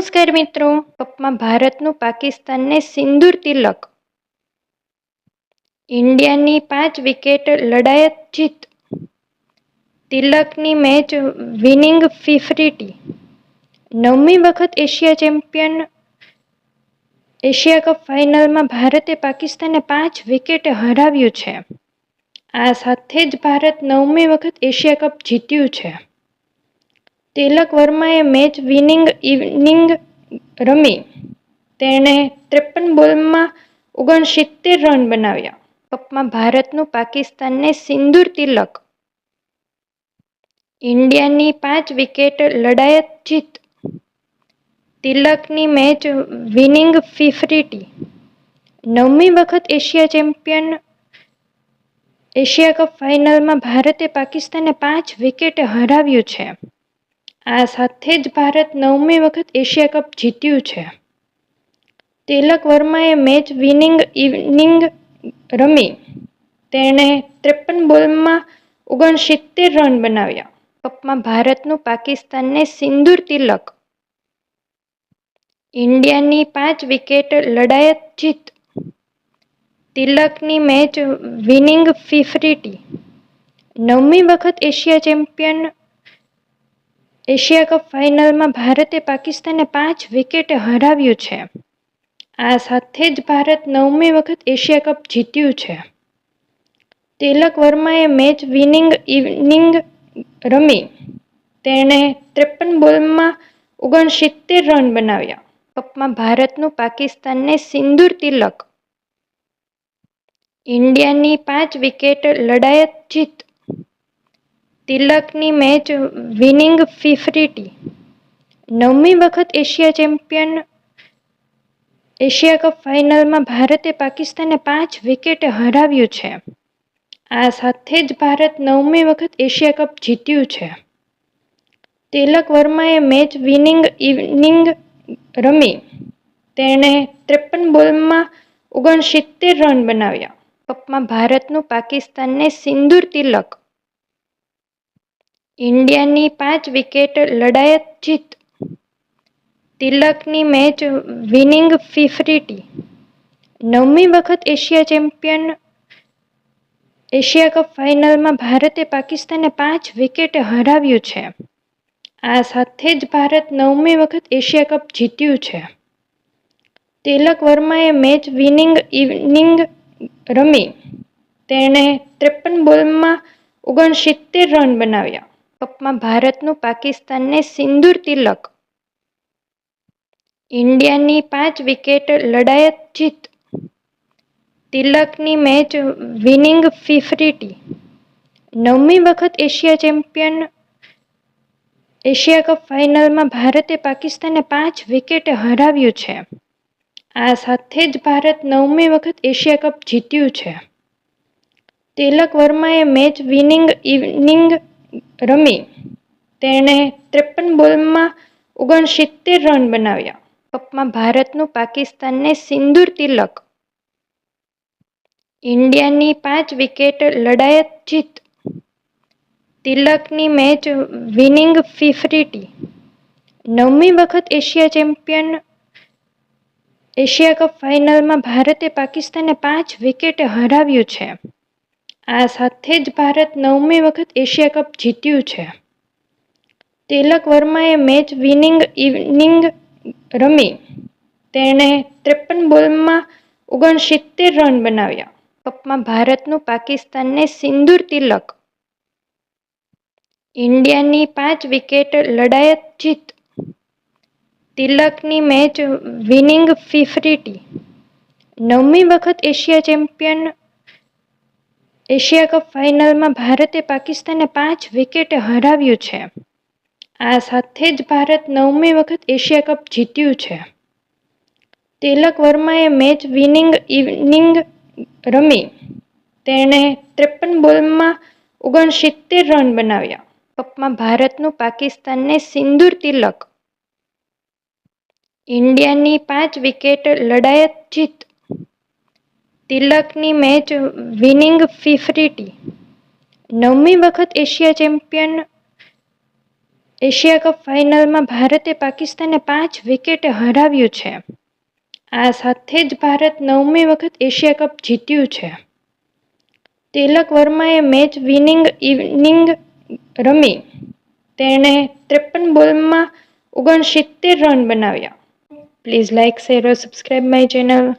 નમસ્કાર મિત્રો. કપમાં ભારતનું પાકિસ્તાનને સિંદૂર તિલક. ઇન્ડિયાની પાંચ વિકેટ લડાયત જીત. તિલકની મેચ વિનિંગ ફિફરીટી નવમી વખત એશિયા ચેમ્પિયન, એશિયા કપ ફાઇનલમાં ભારતે પાકિસ્તાનને પાંચ વિકેટે હરાવ્યું છે. આ સાથે જ ભારત નવમી વખત એશિયા કપ જીત્યું છે. તિલક વર્માએ મેચ વિનિંગ ઇનિંગ રમી. તેણે ત્રેપન બોલમાં ઓગણસિત્તેર રન બનાવ્યા. કપમાં ભારતનું પાકિસ્તાનને સિંદૂર તિલક. ઇન્ડિયાની પાંચ વિકેટ લડાયત જીત. તિલકની મેચ વિનિંગ ફિફરીટી નવમી વખત એશિયા ચેમ્પિયન, એશિયા કપ ફાઇનલમાં ભારતે પાકિસ્તાનને પાંચ વિકેટે હરાવ્યું છે. આ સાથે જ ભારત નવમી વખત એશિયા કપ જીત્યું છે. તિલક વર્માએ મેચ વિનિંગ ઇનિંગ રમી તેણે ત્રેપન બોલમાં ઓગણસિત્તેર રન બનાવ્યા. કપમાં ભારતનું પાકિસ્તાનને સિંદૂર તિલક. ઇન્ડિયાની પાંચ વિકેટ લડાયત જીત. તિલકની મેચ વિનિંગ ફિફરીટી નવમી વખત એશિયા ચેમ્પિયન એશિયા કપ ફાઇનલમાં ભારતે પાકિસ્તાનને પાંચ વિકેટે હરાવ્યું છે. આ સાથે જ ભારત નવમી વખત એશિયા કપ જીત્યું છે. તિલક વર્માએ મેચ વિનિંગ ઇનિંગ રમી. તેણે ત્રેપન બોલમાં ઓગણસિત્તેર રન બનાવ્યા. કપમાં ભારતનું પાકિસ્તાનને સિંદૂર તિલક. ઇન્ડિયાની પાંચ વિકેટ લડાયત જીત તિલકની મેચ વિનિંગ ફિફ્ટી નવમી વખત એશિયા ચેમ્પિયન, એશિયા કપ ફાઇનલમાં ભારતે પાકિસ્તાનને પાંચ વિકેટે હરાવ્યું છે. આ સાથે જ ભારત નવમી વખત એશિયા કપ જીત્યું છે. તિલક વર્માએ મેચ વિનિંગ ઇનિંગ રમી. તેણે ત્રેપન બોલમાં ઓગણસિત્તેર રન બનાવ્યા. કપમાં ભારતનું પાકિસ્તાનને સિંદૂર તિલક ઇન્ડિયાની પાંચ વિકેટ લડાયત જીત. તિલકની મેચ વિનિંગ ફિફ્ટી નવમી વખત એશિયા ચેમ્પિયન, એશિયા કપ ફાઇનલમાં ભારતે પાકિસ્તાનને પાંચ વિકેટે હરાવ્યું છે. આ સાથે જ ભારત નવમી વખત એશિયા કપ જીત્યું છે. તિલક વર્માએ મેચ વિનિંગ ઇનિંગ રમી. તેણે ત્રેપન બોલમાં ઓગણસિત્તેર રન બનાવ્યા. કપમાં ભારતનું પાકિસ્તાનને સિંદૂર તિલક. ઇન્ડિયાની પાંચ વિકેટ લડાયત જીત. તિલકની મેચ વિનિંગ ફિફરીટી નવમી વખત એશિયા ચેમ્પિયન, એશિયા કપ ફાઇનલમાં ભારતે પાકિસ્તાનને પાંચ વિકેટે હરાવ્યું છે. આ સાથે જ ભારત નવમી વખત એશિયા કપ જીત્યું છે. તિલક વર્માએ મેચ વિનિંગ ઇનિંગ રમી. તેણે ત્રેપન બોલમાં ઓગણસિત્તેર રન બનાવ્યા. કપમાં ભારતનું પાકિસ્તાનને સિંદૂર તિલક. ઇન્ડિયાની પાંચ વિકેટ લડાયત જીત. તિલકની મેચ વિનિંગ ફિફરીટી નવમી વખત એશિયા ચેમ્પિયન, એશિયા કપ ફાઇનલમાં ભારતે પાકિસ્તાનને પાંચ વિકેટે હરાવ્યું છે. આ સાથે જ ભારત નવમી વખત એશિયા કપ જીત્યું છે. તિલક વર્માએ મેચ વિનિંગ ઇનિંગ રમી તેણે ત્રેપન બોલમાં ઓગણસિત્તેર રન બનાવ્યા. કપમાં ભારતનું પાકિસ્તાનને સિંદૂર તિલક. ઇન્ડિયાની પાંચ વિકેટ લડાયત જીત. તિલકની મેચ વિનિંગ ફિફરીટી નવમી વખત એશિયા ચેમ્પિયન એશિયા કપ ફાઇનલમાં ભારતે પાકિસ્તાનને પાંચ વિકેટે હરાવ્યું છે. આ સાથે જ ભારત નવમી વખત એશિયા કપ જીત્યું છે. તિલક વર્માએ મેચ વિનિંગ ઇનિંગ રમી. તેણે ત્રેપન બોલમાં ઓગણસિત્તેર રન બનાવ્યા. કપમાં ભારતનું પાકિસ્તાનને સિંદૂર તિલક. ઇન્ડિયાની પાંચ વિકેટ લડાયત જીત તિલકની મેચ વિનિંગ ફિફ્ટી નવમી વખત એશિયા ચેમ્પિયન, એશિયા કપ ફાઇનલમાં ભારતે પાકિસ્તાનને પાંચ વિકેટે હરાવ્યું છે. આ સાથે જ ભારત નવમી વખત એશિયા કપ જીત્યું છે. તિલક વર્માએ મેચ વિનિંગ ઇનિંગ રમી. તેણે ત્રેપન બોલમાં ઓગણસિત્તેર રન બનાવ્યા. Please like share subscribe my channel